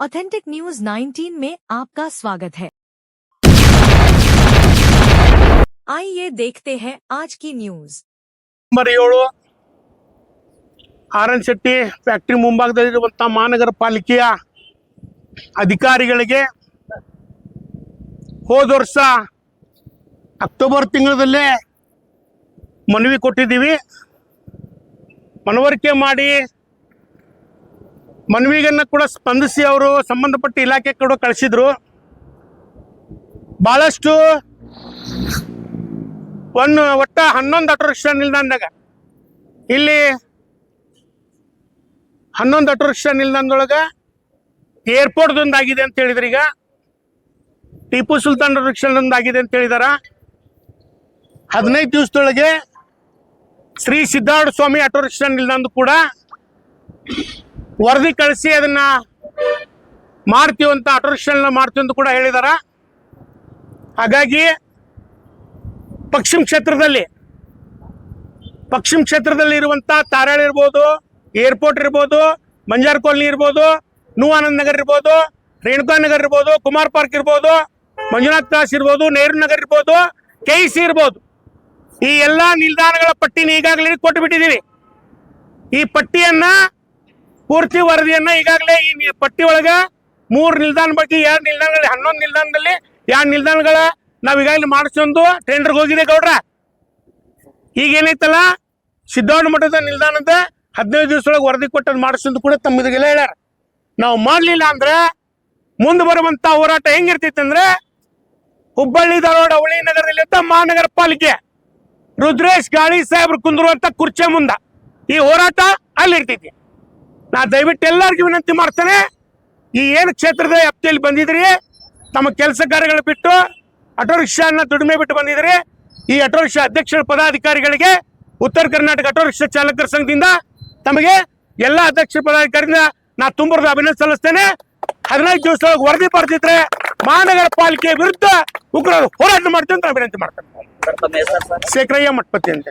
Authentic news 19 में आपका स्वागत है आइए देखते हैं आज की न्यूज ನಂಬರ್ ಏಳು ಆರ್ ಎನ್ ಶೆಟ್ಟಿ ಫ್ಯಾಕ್ಟ್ರಿ ಮುಂಭಾಗದಲ್ಲಿರುವಂಥ ಮಹಾನಗರ ಪಾಲಿಕೆಯ ಅಧಿಕಾರಿಗಳಿಗೆ ಹೋದ ವರ್ಷ ಅಕ್ಟೋಬರ್ ತಿಂಗಳಲ್ಲೇ ಮನವಿ ಕೊಟ್ಟಿದ್ದೀವಿ ಮನವರಿಕೆ ಮಾಡಿ ಮನವಿಗನ್ನ ಕೂಡ ಸ್ಪಂದಿಸಿ ಅವರು ಸಂಬಂಧಪಟ್ಟ ಇಲಾಖೆ ಕೂಡ ಕಳಿಸಿದ್ರು. ಭಾಳಷ್ಟು ಒಂದು ಒಟ್ಟ ಹನ್ನೊಂದು ಆಟೋ ರಿಕ್ಷಾ ನಿಲ್ದಾಣದಾಗ. ಇಲ್ಲಿ ಹನ್ನೊಂದು ಆಟೋ ರಿಕ್ಷಾ ನಿಲ್ದಾಣದೊಳಗೆ ಏರ್ಪೋರ್ಟ್ದೊಂದಾಗಿದೆ ಅಂತ ಹೇಳಿದ್ರು ಈಗ. ಟಿಪ್ಪು ಸುಲ್ತಾನ್ ರಿಕ್ಷಾದೊಂದಾಗಿದೆ ಅಂತ ಹೇಳಿದಾರ. ಹದಿನೈದು ದಿವಸದೊಳಗೆ ಶ್ರೀ ಸಿದ್ಧಾರ್ಥ ಸ್ವಾಮಿ ಆಟೋ ರಿಕ್ಷಾ ನಿಲ್ದಾಣದ ಕೂಡ ವರದಿ ಕಳಿಸಿ ಅದನ್ನ ಮಾಡ್ತೀವಿ ಅಂತ ಆಟೋ ಮಾಡ್ತೀವಿ ಅಂತ ಕೂಡ ಹೇಳಿದಾರ. ಹಾಗಾಗಿ ಪಶ್ಚಿಮ ಕ್ಷೇತ್ರದಲ್ಲಿ ಪಶ್ಚಿಮ ಕ್ಷೇತ್ರದಲ್ಲಿ ಇರುವಂತ ತಾರಾಳ್ ಇರ್ಬೋದು, ಏರ್ಪೋರ್ಟ್ ಇರ್ಬೋದು, ಮಂಜಾರ್ ಕಾಲನಿ ಇರ್ಬೋದು, ನೂವಾನಂದ್ ನಗರ್ ಇರ್ಬೋದು, ರೇಣುಕಾ ನಗರ್ ಇರ್ಬೋದು, ಕುಮಾರ್ ಪಾರ್ಕ್ ಇರ್ಬೋದು, ಮಂಜುನಾಥ್ ಕ್ರಾಸ್ ಇರ್ಬೋದು, ನೆಹರು ನಗರ್ ಇರ್ಬೋದು ಕೆ ಸಿ ಇರ್ಬೋದು. ಈ ಎಲ್ಲಾ ನಿಲ್ದಾಣಗಳ ಪಟ್ಟಿನ ಈಗಾಗಲೇ ಕೊಟ್ಟು ಬಿಟ್ಟಿದ್ದೀವಿ ಈ ಪಟ್ಟಿಯನ್ನ ಪೂರ್ತಿ ವರದಿಯನ್ನ ಈಗಾಗಲೇ ಈ ಪಟ್ಟಿ ಒಳಗ ಮೂರು ನಿಲ್ದಾಣ ಬಗ್ಗೆ ಎರಡು ನಿಲ್ದಾಣಗಳಲ್ಲಿ ಹನ್ನೊಂದು ನಿಲ್ದಾಣದಲ್ಲಿ ಎರಡು ನಿಲ್ದಾಣಗಳ ನಾವು ಈಗಾಗಲೇ ಮಾಡಿಸ್ಕೊಂಡು ಟೆಂಡರ್ಗೆ ಹೋಗಿದೆ ಗೌಡ್ರ. ಈಗ ಏನೈತಲ್ಲ ಸಿದ್ದೋಣ ಮಠದ ನಿಲ್ದಾಣದ ಹದಿನೈದು ದಿವಸದೊಳಗೆ ವರದಿ ಕೊಟ್ಟದ್ದು ಮಾಡಿಸ್ಕೊಂಡು ಕೂಡ ತಮ್ಮದಿಗೆಲ್ಲ ಹೇಳ್ಯಾರ. ನಾವು ಮಾಡಲಿಲ್ಲ ಅಂದ್ರೆ ಮುಂದೆ ಬರುವಂತ ಹೋರಾಟ ಹೆಂಗಿರ್ತೈತೆ ಅಂದ್ರೆ ಹುಬ್ಬಳ್ಳಿ, ಧಾರವಾಡ ಅವಳಿ ನಗರದಲ್ಲಿ ಮಹಾನಗರ ಪಾಲಿಕೆ, ರುದ್ರೇಶ್, ಗಾಳಿ ಸಾಹೇಬ್ರು ಕುಂದಿರುವಂತ ಕುರ್ಚೆ ಮುಂದ ಈ ಹೋರಾಟ ಅಲ್ಲಿ ಇರ್ತೈತಿ ನಾ ದಯವಿಟ್ಟು ಎಲ್ಲರಿಗೂ ವಿನಂತಿ ಮಾಡ್ತೇನೆ ಈ ಏನು ಕ್ಷೇತ್ರದ ವ್ಯಾಪ್ತಿಯಲ್ಲಿ ಬಂದಿದ್ರಿ ತಮ್ಮ ಕೆಲಸ ಕಾರ್ಯಗಳು ಬಿಟ್ಟು ಆಟೋ ರಿಕ್ಷಾನ ದುಡಿಮೆ ಬಿಟ್ಟು ಬಂದಿದ್ರಿ ಈ ಆಟೋ ರಿಕ್ಷಾ ಅಧ್ಯಕ್ಷರ ಪದಾಧಿಕಾರಿಗಳಿಗೆ ಉತ್ತರ ಕರ್ನಾಟಕ ಆಟೋ ರಿಕ್ಷಾ ಚಾಲಕರ ಸಂಘದಿಂದ ತಮಗೆ ಎಲ್ಲ ಅಧ್ಯಕ್ಷ ಪದಾಧಿಕಾರಿಯಿಂದ ನಾ ತುಂಬರದ ಅಭಿನಂದನೆ ಸಲ್ಲಿಸ್ತೇನೆ. ಹದಿನೈದು ದಿವಸದೊಳಗೆ ವರದಿ ಬರ್ತಿದ್ರೆ ಮಹಾನಗರ ಪಾಲಿಕೆ ವಿರುದ್ಧ ಉಗ್ರರು ಹೋರಾಟ ಮಾಡ್ತೇವೆ ಅಂತ ವಿನಂತಿ ಮಾಡ್ತೇನೆ. ಶೇಖರಯ್ಯ ಮಠಪತಿ ಅಂತ.